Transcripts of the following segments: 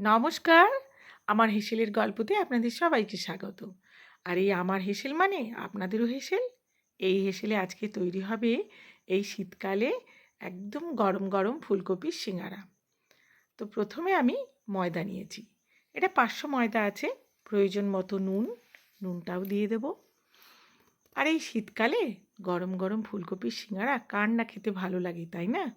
নমস্কার। আমার হেসেলের গল্পতে আপনাদের সবাইকে স্বাগত। আর এই আমার হেসেল মানে আপনাদেরও হেসেল? এই হেসেলে আজকে তৈরি হবে এই শীতকালে একদম গরম গরম ফুলকপির সিঙ্গারা। তো প্রথমে আমি ময়দা নিয়েছি। এটা পাঁচশো ময়দা আছে, প্রয়োজন মতো নুন, নুনটাও দিয়ে দেব। আর এই শীতকালে গরম গরম ফুলকপির সিঙ্গারা কার না খেতে ভালো লাগে, তাই না?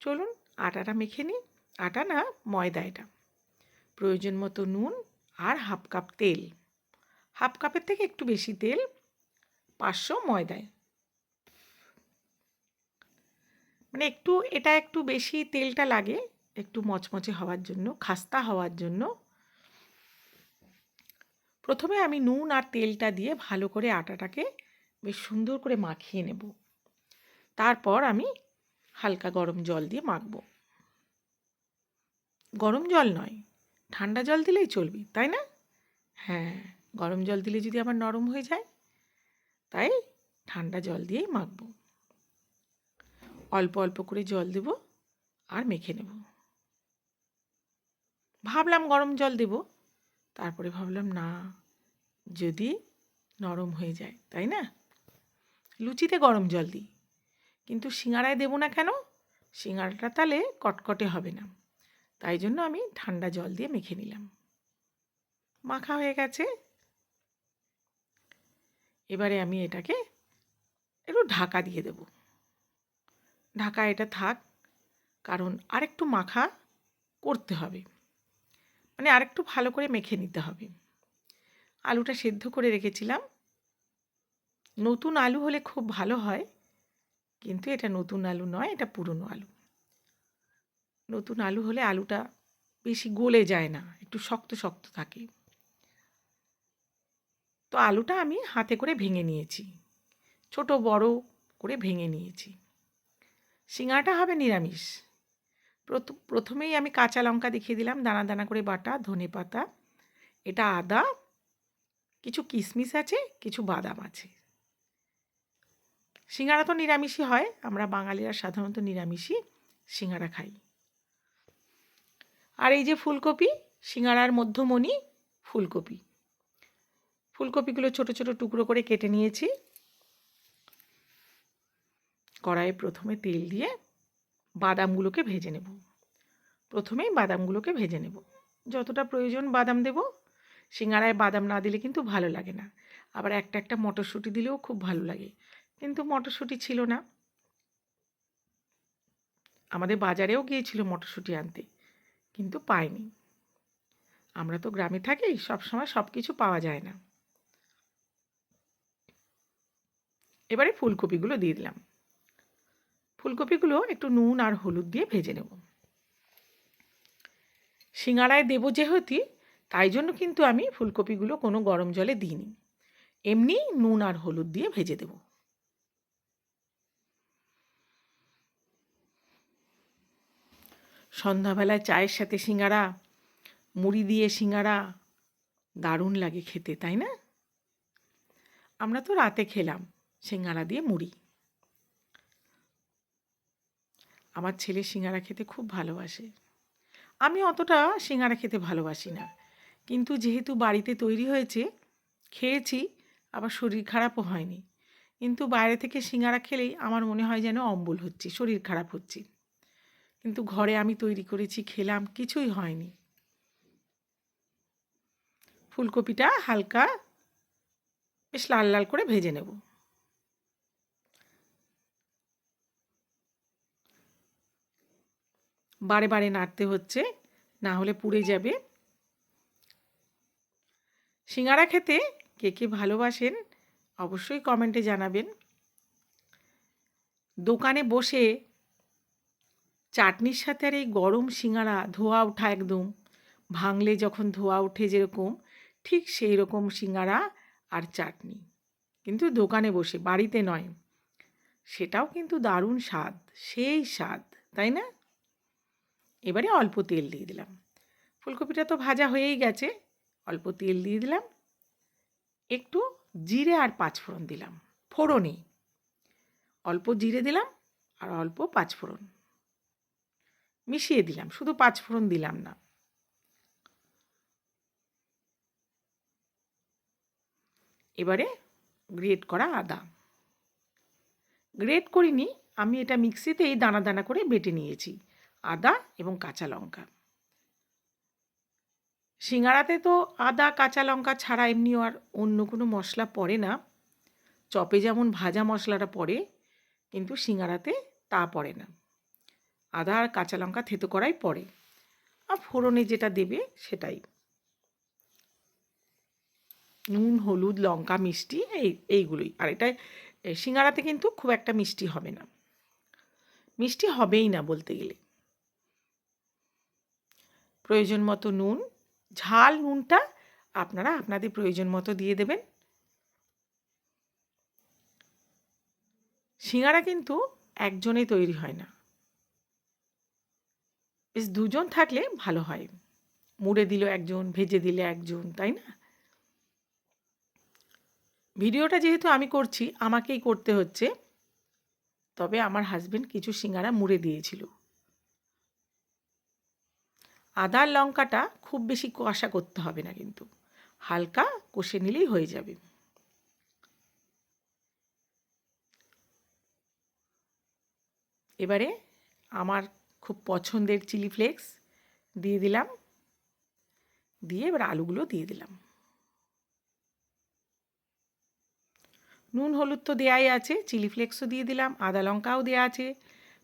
চলুন আটাটা মেখে নিই। আটা না ময়দা এটা। প্রয়োজন মতো নুন আর হাফ কাপ তেল। হাফ কাপের থেকে একটু বেশি তেল, পাঁচশো ময়দায়। মানে একটু, এটা একটু বেশি তেলটা লাগে, একটু মচমচে হওয়ার জন্য, খাস্তা হওয়ার জন্য। প্রথমে আমি নুন আর তেলটা দিয়ে ভালো করে আটাটাকে বেশ সুন্দর করে মাখিয়ে নেব। তারপর আমি হালকা গরম জল দিয়ে মাখবো। গরম জল নয়, ঠান্ডা জল দিলেই চলবে, তাই না? হ্যাঁ গরম জল দিলে যদি আবার নরম হয়ে যায়, তাই ঠান্ডা জল দিয়েই মাখবো। অল্প অল্প করে জল দেব আর মেখে নেব। ভাবলাম গরম জল দেব, তারপরে ভাবলাম না, যদি নরম হয়ে যায়, তাই না? লুচিতে গরম জল দিই, কিন্তু সিঙাড়ায় দেবো না কেন? সিঙাড়াটা তাহলে কটকটে হবে না। তাই জন্য আমি ঠান্ডা জল দিয়ে মেখে নিলাম। মাখা হয়ে গেছে। এবারে আমি এটাকে একটু ঢাকা দিয়ে দেব। ঢাকা এটা থাক, কারণ আরেকটু মাখা করতে হবে। মানে আরেকটু ভালো করে মেখে নিতে হবে। আলুটা সেদ্ধ করে রেখেছিলাম। নতুন আলু হলে খুব ভালো হয়, কিন্তু এটা নতুন আলু নয়, এটা পুরনো আলু। নতুন আলু হলে আলুটা বেশি গলে যায় না, একটু শক্ত শক্ত থাকে। তো আলুটা আমি হাতে করে ভেঙে নিয়েছি, ছোট বড় করে ভেঙে নিয়েছি। সিঙাটা হবে নিরামিষ। প্রথমেই আমি কাঁচা লঙ্কা দেখিয়ে দিলাম, দানা দানা করে বাটা, ধনে পাতা, এটা আদা, কিছু কিশমিশ আছে, কিছু বাদাম আছে। সিঙ্গারা তো নিরামিষই হয়, আমরা বাঙালিরা সাধারণত নিরামিষই সিঙ্গারা খাই। আর এই যে ফুলকপি, সিঙ্গারার মধ্যমণি ফুলকপি। ফুলকপিগুলো ছোট ছোট টুকরো করে কেটে নিয়েছি। কড়াইয়ে প্রথমে তেল দিয়ে বাদামগুলোকে ভেজে নেব। প্রথমেই বাদামগুলোকে ভেজে নেব। যতটা প্রয়োজন বাদাম দেব। সিঙ্গারায় বাদাম না দিলে কিন্তু ভালো লাগে না। আবার একটা একটা মটরশুঁটি দিলেও খুব ভালো লাগে। কিন্তু মটরশুঁটি ছিল না। আমাদের বাজারেও গিয়েছিল মটরশুঁটি আনতে। কিন্তু পাইনি। আমরা তো গ্রামে থাকি, সবসময় সব কিছু পাওয়া যায় না। এবারে ফুলকপিগুলো দিয়ে দিলাম। ফুলকপিগুলো একটু নুন আর হলুদ দিয়ে ভেজে নেব। সিঙ্গারায় দেবো যেহেতু, তাই জন্য কিন্তু আমি ফুলকপিগুলো কোনো গরম জলে দিইনি। এমনি নুন আর হলুদ দিয়ে ভেজে দেবো। সন্ধ্যাবেলায় চায়ের সাথে সিঙ্গারা, মুড়ি দিয়ে সিঙ্গারা, দারুণ লাগে খেতে, তাই না? আমরা তো রাতে খেলাম সিঙ্গারা দিয়ে মুড়ি। আমার ছেলে সিঙ্গারা খেতে খুব ভালোবাসে। আমি অতটা সিঙ্গারা খেতে ভালোবাসি না। কিন্তু যেহেতু বাড়িতে তৈরি হয়েছে, খেয়েছি, আবার শরীর খারাপও হয়নি। কিন্তু বাইরে থেকে সিঙ্গারা খেলেই আমার মনে হয় যেন অম্বল হচ্ছে, শরীর খারাপ হচ্ছে। কিন্তু ঘরে আমি তৈরি করেছি, খেলাম, কিছুই হয়নি। ফুলকপিটা হালকা বেশ লাল লাল করে ভেজে নেব। বারে বারে নাড়তে হচ্ছে, না হলে পুড়ে যাবে। সিঙ্গারা খেতে কে কে ভালোবাসেন অবশ্যই কমেন্টে জানাবেন। দোকানে বসে চাটনির সাথে আর এই গরম সিঙাড়া ধোয়া ওঠা একদম। ভাঙলে যখন ধোয়া ওঠে যেরকম, ঠিক সেই রকম সিঙ্গারা আর চাটনি। কিন্তু দোকানে বসে, বাড়িতে নয়। সেটাও কিন্তু দারুণ স্বাদ, সেই স্বাদ, তাই না? এবারে অল্প তেল দিয়ে দিলাম। ফুলকপিটা তো ভাজা হয়েই গেছে, অল্প তেল দিয়ে দিলাম। একটু জিরে আর পাঁচফোড়ন দিলাম ফোড়নই অল্প জিরে দিলাম আর অল্প পাঁচফোড়ন। মিশিয়ে দিলাম, শুধু পাঁচ ফোড়ন দিলাম না। এবারে গ্রেট করা আদা। গ্রেট করিনি, আমি এটা মিক্সিতেই দানা দানা করে বেটে নিয়েছি, আদা এবং কাঁচা লঙ্কা। সিঙ্গারাতে তো আদা, কাঁচা লঙ্কা ছাড়া এমনিও আর অন্য কোনো মশলা পড়ে না। চপে যেমন ভাজা মশলাটা পড়ে, কিন্তু সিঙ্গারাতে তা পড়ে না। আদা আর কাঁচা লঙ্কা থেতো করাই পড়ে আর ফোড়নে যেটা দেবে সেটাই। নুন, হলুদ, লঙ্কা, মিষ্টি এই, এইগুলোই। আর এটা সিঙ্গারাতে কিন্তু খুব একটা মিষ্টি হবে না। মিষ্টি হবেই না বলতে গেলে। প্রয়োজন মতো নুন, ঝাল নুনটা আপনারা আপনাদের প্রয়োজন মতো দিয়ে দেবেন। সিঙ্গারা কিন্তু একজনে তৈরি হয় না। বেশ দুজন থাকলে ভালো হয়। মুড়ে দিল একজন, ভেজে দিলে একজন, তাই না? ভিডিওটা যেহেতু আমি করছি, আমাকেই করতে হচ্ছে। তবে আমার হাজবেন্ড কিছু সিঙ্গারা মুড়ে দিয়েছিল। আদার লঙ্কাটা খুব বেশি কষা করতে হবে না কিন্তু। হালকা কষে নিলেই হয়ে যাবে। এবারে আমার খুব পছন্দের চিলি ফ্লেক্স দিয়ে দিলাম। দিয়ে এবার আলুগুলো দিয়ে দিলাম। নুন, হলুদ তো দেওয়াই আছে, চিলি ফ্লেক্সও দিয়ে দিলাম, আদা লঙ্কাও দেওয়া আছে,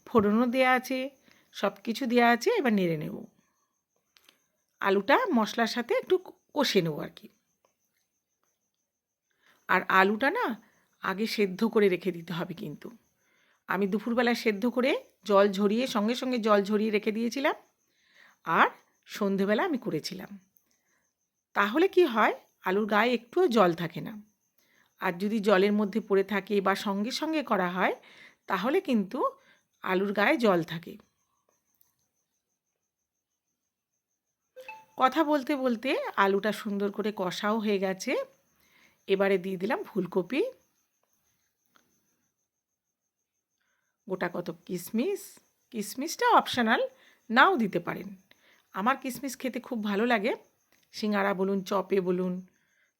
ফোড়নও দেওয়া আছে সব কিছু দেওয়া আছে, এবার নেড়ে নেব। আলুটা মশলার সাথে একটু কষে নেব আর কি। আর আলুটা না আগে সেদ্ধ করে রেখে দিতে হবে কিন্তু। আমি দুপুরবেলা সেদ্ধ করে জল ঝরিয়ে সঙ্গে সঙ্গে জল ঝরিয়ে রেখে দিয়েছিলাম। আর সন্ধেবেলা আমি করেছিলাম। তাহলে কি হয়? আলুর গায়ে একটুও জল থাকে না। আর যদি জলের মধ্যে পড়ে থাকে বা সঙ্গে সঙ্গে করা হয়, তাহলে কিন্তু আলুর গায়ে জল থাকে। কথা বলতে বলতে আলুটা সুন্দর করে কষাও হয়ে গেছে। এবারে দিয়ে দিলাম ফুলকপি। গোটা কত কিশমিশ কিশমিশটা অপশনাল নাও দিতে পারেন। আমার কিশমিশ খেতে খুব ভালো লাগে। সিঙ্গারা বলুন, চপে বলুন,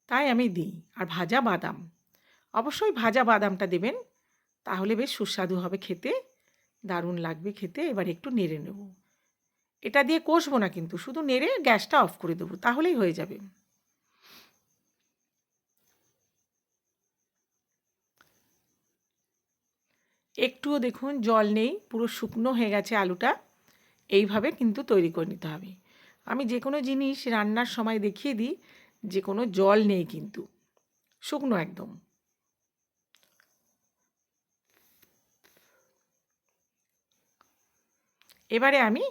তাই আমি দিই। আর ভাজা বাদাম। অবশ্যই ভাজা বাদামটা দেবেন, তাহলে বেশ সুস্বাদু হবে খেতে। দারুণ লাগবে খেতে, এবার একটু নেড়ে নেব। এটা দিয়ে কষবো না কিন্তু, শুধু নেড়ে গ্যাসটা অফ করে দেবো, তাহলেই হয়ে যাবে। একটুও দেখুন, জল নেই, পুরো শুকনো হয়ে গেছে আলুটা। এইভাবে কিন্তু তৈরি করে নিতে হবে। আমি যে কোনো জিনিস রান্নার সময় দেখিয়ে দিই, যে কোনো জল নেই কিন্তু। শুকনো একদম। এবারে আমি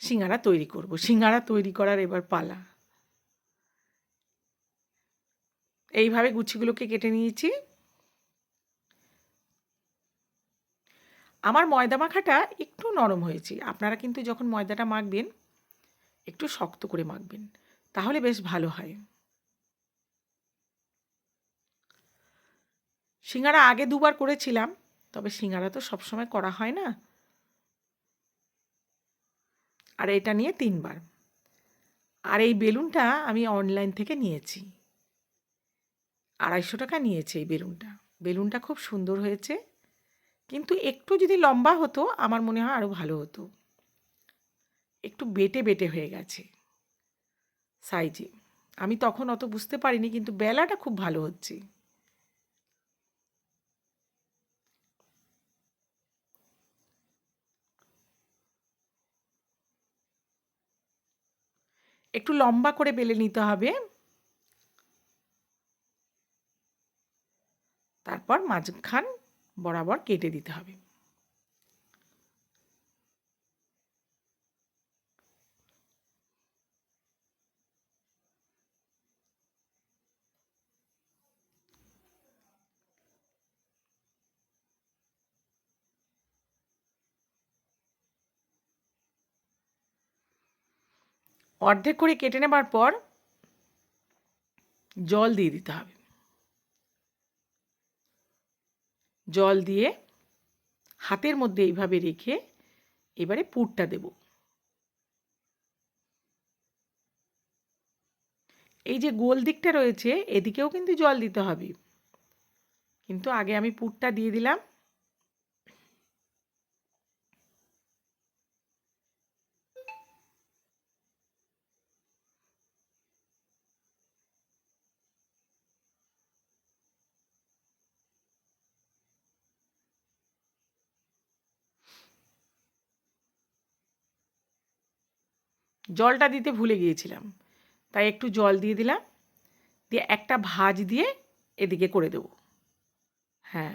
সিঙ্গারা তৈরি করব। সিঙ্গারা তৈরি করার এবার পালা। এইভাবে গুছিগুলোকে কেটে নিয়েছি। আমার ময়দা মাখাটা একটু নরম হয়েছে। আপনারা কিন্তু যখন ময়দাটা মাখবেন, একটু শক্ত করে মাখবেন, তাহলে বেশ ভালো হয়। সিঙ্গারা আগে দুবার করেছিলাম, তবে সিঙ্গারা তো সবসময় করা হয় না। আর এটা নিয়ে তিনবার। আর এই বেলুনটা আমি অনলাইন থেকে নিয়েছি। আড়াইশো টাকা নিয়েছে এই বেলুনটা। বেলুনটা খুব সুন্দর হয়েছে। কিন্তু একটু যদি লম্বা হতো, আমার মনে হয় আরও ভালো হতো। একটু বেটে বেটে হয়ে গেছে সাইজে। আমি তখন অত বুঝতে পারিনি, কিন্তু বেলাটা খুব ভালো হচ্ছে। একটু লম্বা করে বেলে নিতে হবে। তারপর মাঝখান বরাবর কেটে দিতে হবে। অর্ধেক করে কেটে নেবার পর জল দিয়ে দিতে হবে। জল দিয়ে হাতের মধ্যে এইভাবে রেখে এবারে পুরটা দেব। এই যে গোল দিকটা রয়েছে, এদিকেও কিন্তু জল দিতে হবে। কিন্তু আগে আমি পুরটা দিয়ে দিলাম। জলটা দিতে ভুলে গিয়েছিলাম। তাই একটু জল দিয়ে দিলাম। দিয়ে একটা ভাজ দিয়ে এদিকে করে দেবো। হ্যাঁ।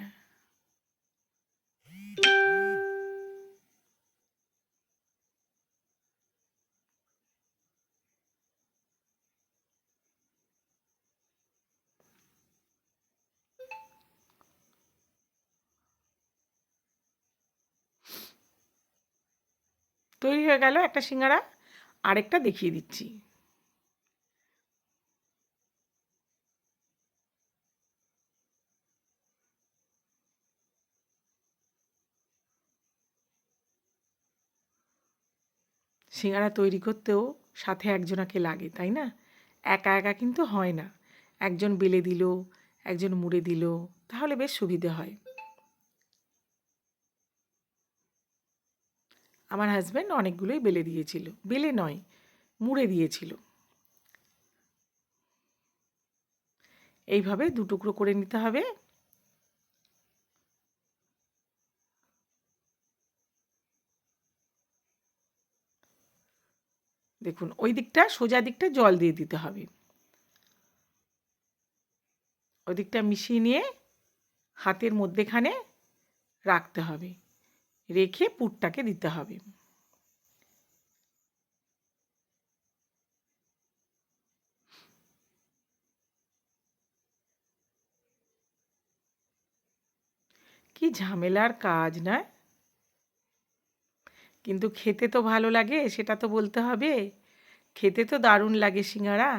তৈরি হয়ে গেল একটা সিঙ্গারা। আরেকটা দেখিয়ে দিচ্ছি। সিঙ্গারা তৈরি করতেও সাথে একজনাকে লাগে, তাই না? একা একা কিন্তু হয় না। একজন বেলে দিল, একজন মুড়ে দিল, তাহলে বেশ সুবিধে হয়। আমার হাজব্যান্ড অনেকগুলোই বেলে দিয়েছিল। বেলে নয়, মুড়ে দিয়েছিল। এইভাবে দু টুকরো করে নিতে হবে। দেখুন, ওই দিকটা সোজা দিকটা জল দিয়ে দিতে হবে। ওই দিকটা মিশিয়ে নিয়ে হাতের মধ্যেখানে রাখতে হবে। রেখে পুরটাকে দিতে হবে। কি ঝামেলার কাজ না? কিন্তু খেতে তো ভালো লাগে, সেটা তো বলতে হবে। খেতে তো দারুণ লাগে সিঙ্গারা।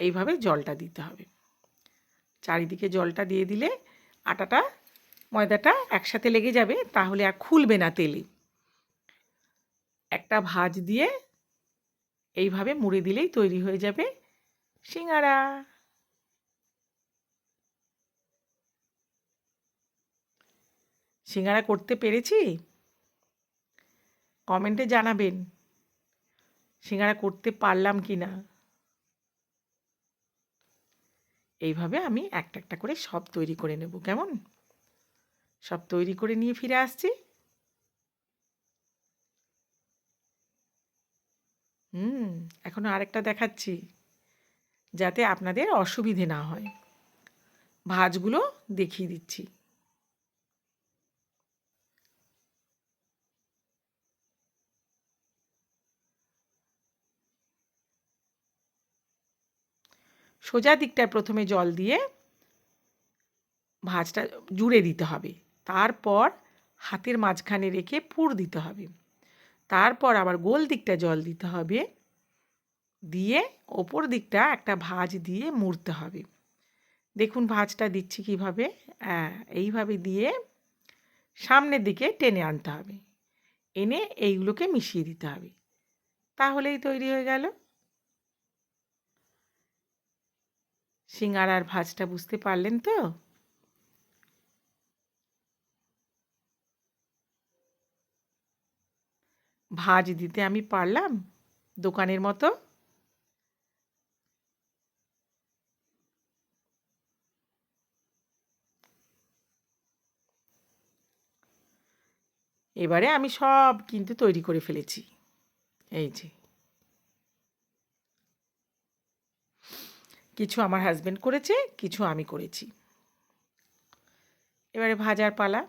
এইভাবে জলটা দিতে হবে। চারিদিকে জলটা দিয়ে দিলে আটাটা ময়দাটা একসাথে লেগে যাবে, তাহলে আর খুলবে না তেলে। একটা ভাজ দিয়ে এইভাবে মুড়ে দিলেই তৈরি হয়ে যাবে সিঙ্গারা। সিঙ্গারা করতে পেরেছি? কমেন্টে জানাবেন, সিঙ্গারা করতে পারলাম কি না? এইভাবে আমি একটা একটা করে সব তৈরি করে নেব, কেমন? সব তৈরি করে নিয়ে ফিরে আসছি। হুম এখনও আরেকটা দেখাচ্ছি, যাতে আপনাদের অসুবিধে না হয়। ভাজগুলো দেখিয়ে দিচ্ছি। সোজা দিকটায় প্রথমে জল দিয়ে ভাজটা জুড়ে দিতে হবে। তারপর হাতের মাঝখানে রেখে পুর দিতে হবে। তারপর আবার গোল দিকটা জল দিতে হবে। দিয়ে ওপর দিকটা একটা ভাজ দিয়ে মুড়তে হবে। দেখুন ভাজটা দিচ্ছি কীভাবে। এইভাবে দিয়ে সামনের দিকে টেনে আনতে হবে। এনে এইগুলোকে মিশিয়ে দিতে হবে। তাহলেই তৈরি হয়ে গেল। সিঙ্গারার ভাজটা বুঝতে পারলেন তো? ভাজ দিতে আমি পারলাম? দোকানের মতো? এবারে আমি সব কিন্তু তৈরি করে ফেলেছি। এই যে। কিছু আমার হাজব্যান্ড করেছে, কিছু আমি করেছি। এবারে ভাজার পালা।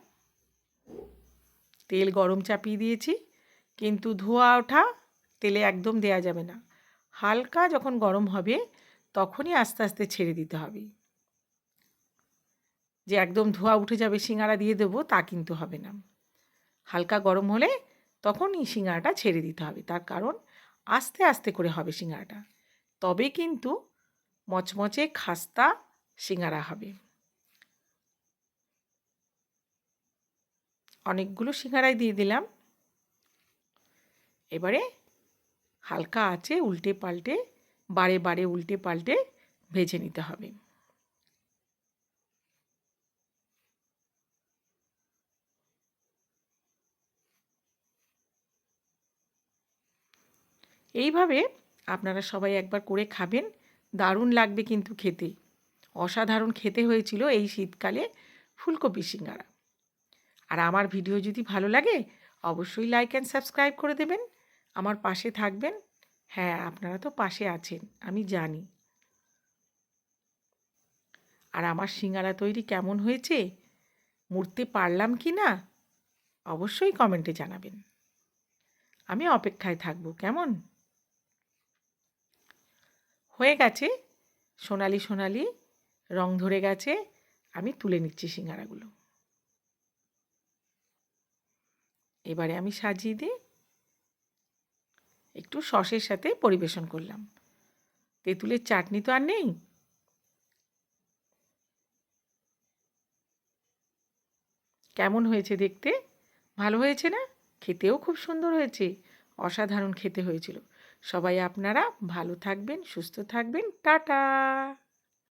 তেল গরম চাপিয়ে দিয়েছি। কিন্তু ধোয়া ওঠা তেলে একদম দেয়া যাবে না। হালকা যখন গরম হবে, তখনই আস্তে আস্তে ছেড়ে দিতে হবে। যে একদম ধোয়া উঠে যাবে সিঙ্গারা দিয়ে দেবো, তা কিন্তু হবে না। হালকা গরম হলে তখনই সিঙ্গারাটা ছেড়ে দিতে হবে। তার কারণ আস্তে আস্তে করে হবে সিঙ্গারাটা। তবে কিন্তু মচমচে খাস্তা সিঙ্গারা হবে। অনেকগুলো সিঙ্গারাই দিয়ে দিলাম। এবারে হালকা আছে উল্টে পাল্টে, বারে বারে উল্টে পাল্টে ভেজে নিতে হবে। এইভাবে আপনারা সবাই একবার করে খাবেন, দারুণ লাগবে কিন্তু খেতে। অসাধারণ খেতে হয়েছিল এই শীতকালে ফুলকপি সিঙ্গারা। আর আমার ভিডিও যদি ভালো লাগে, অবশ্যই লাইক অ্যান্ড সাবস্ক্রাইব করে দেবেন। আমার পাশে থাকবেন? হ্যাঁ আপনারা তো পাশে আছেন, আমি জানি। আর আমার সিঙ্গারা তৈরি কেমন হয়েছে? মুড়তে পারলাম কি না? অবশ্যই কমেন্টে জানাবেন। আমি অপেক্ষায় থাকব, কেমন? হয়ে গেছে। সোনালি সোনালি, রং ধরে গেছে। আমি তুলে নিচ্ছি সিঙ্গারাগুলো। এবারে আমি সাজিয়ে দিই। একটু সসের সাথে পরিবেশন করলাম। তেঁতুলের চাটনি তো আর নেই। কেমন হয়েছে দেখতে? ভালো হয়েছে না? খেতেও খুব সুন্দর হয়েছে। অসাধারণ খেতে হয়েছিল। সবাই আপনারা ভালো থাকবেন, সুস্থ থাকবেন। টাটা!